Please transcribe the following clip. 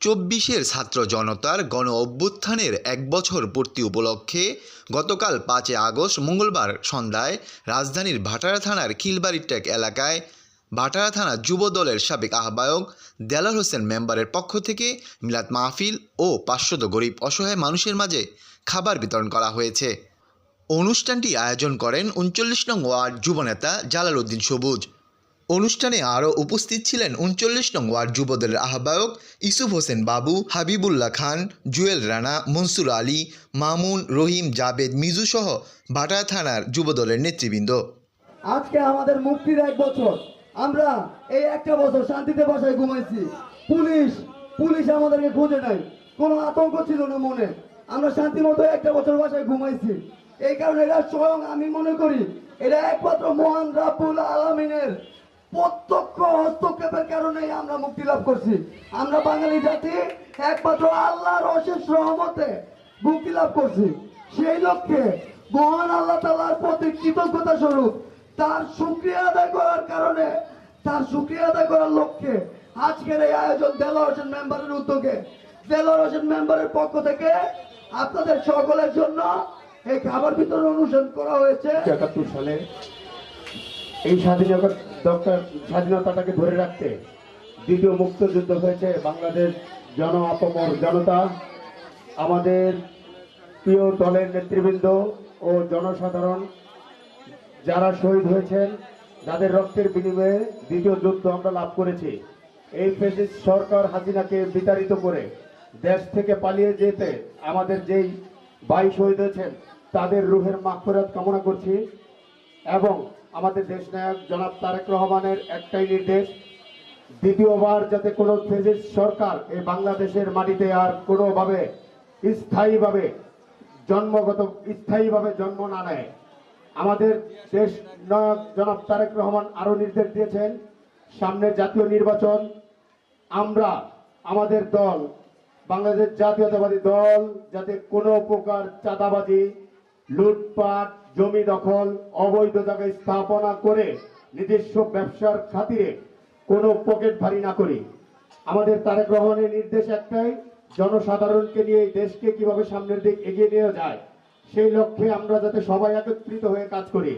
চব্বিশের ছাত্র জনতার গণ অভ্যুত্থানের এক বছর পূর্তি উপলক্ষে গতকাল পাঁচই আগস্ট মঙ্গলবার সন্ধ্যায় রাজধানীর ভাটারা থানার খিলবাড়িটেক এলাকায় ভাটারা থানা যুব দলের সাবেক আহ্বায়ক দেলার হোসেন মেম্বারের পক্ষ থেকে মিলাদ মাহফিল ও পাঁচশত গরিব অসহায় মানুষের মাঝে খাবার বিতরণ করা হয়েছে। অনুষ্ঠানটি আয়োজন করেন উনচল্লিশ নং ওয়ার্ড যুবনেতা জালাল উদ্দিন সবুজ। অনুষ্ঠানে আরও উপস্থিত ছিলেন উনচল্লিশ নং ওয়ার্ড যুবদলের আহ্বায়ক ইসুফ হোসেন বাবু, হাবিবুল্লাহ খান, জুয়েল রানা, মনসুর আলী, মামুন, রহিম, জাবেদ, মিজু সহ ভাটা থানার যুবদলের নেতৃবৃন্দ। আজকে আমাদের মুক্তির এক বছর। আমরা এই একটা বছর শান্তিতে বাসায় ঘুমাইছি। পুলিশ পুলিশ আমাদেরকে খুঁজে নাই। কোনো আতঙ্ক ছিল না মনে। আমরা শান্তি মতো একটা বছর বাসায় ঘুমাইছি। এই কারণে এটা স্বয়ং আমি মনে করি এটা একমাত্র মহান আলমিনের প্রত্যক্ষ হস্তক্ষেপের কারণে আমরা মুক্তি লাভ করছি। আমরা বাঙালি জাতি একমাত্র আল্লাহর অশেষ রহমতে মুক্তি লাভ করছি। সেই লক্ষ্যে মহান আল্লাহ তালার প্রতি কৃতজ্ঞতা স্বরূপ তার সুক্রিয়া আদায় করার কারণে, তার সুক্রিয়া আদায় করার লক্ষ্যে আজকের এই আয়োজন দেলোয়ার হোসেন মেম্বারের উদ্যোগে হোসেন মেম্বারের পক্ষ থেকে আপনাদের সকলের জন্য এই খাবার বিতরণ অনুষ্ঠান করা হয়েছে। একাত্তর সালে এই স্বাধীনতা ডক্টর স্বাধীনতাটাকে ধরে রাখতে দ্বিতীয় মুক্তযুদ্ধ হয়েছে বাংলাদেশ জন আপমর জনতা, আমাদের প্রিয় দলের নেতৃবৃন্দ ও জনসাধারণ যারা শহীদ হয়েছেন যাদের রক্তের বিনিময়ে দ্বিতীয় যুদ্ধ আমরা লাভ করেছি। এই ফেসিস সরকার হাসিনাকে বিতাড়িত করে দেশ থেকে পালিয়ে যেতে আমাদের যেই ভাই শহীদ হয়েছেন, তাদের রুহের মাগফিরাত কামনা করছি। এবং আমাদের দেশ নায়ক জনাব তারেক রহমানের একটাই নির্দেশ, দ্বিতীয়বার যাতে কোনো ফেসিস সরকার এই বাংলাদেশের মাটিতে আর কোনোভাবে স্থায়ীভাবে জন্মগত, স্থায়ীভাবে জন্ম না নেয়। আমাদের দেশ নায়ক জনাব তারেক রহমান আরও নির্দেশ দিয়েছেন, সামনে জাতীয় নির্বাচন, আমরা আমাদের দল, বাংলাদেশ জাতীয়তাবাদী দল, যাতে কোনো প্রকার চাঁদাবাজি লুটপাট, জমি দখল, অবৈধ জায়গায় স্থাপনা করে নিজস্ব ব্যবসার খাতিরে কোনো পকেট ভারী না করি। আমাদের তারেক রহমানের নির্দেশ একটাই, জনসাধারণকে নিয়ে এই দেশকে কীভাবে সামনের দিক এগিয়ে নিয়ে যায়, সেই লক্ষ্যে আমরা যাতে সবাই একত্রিত হয়ে কাজ করি।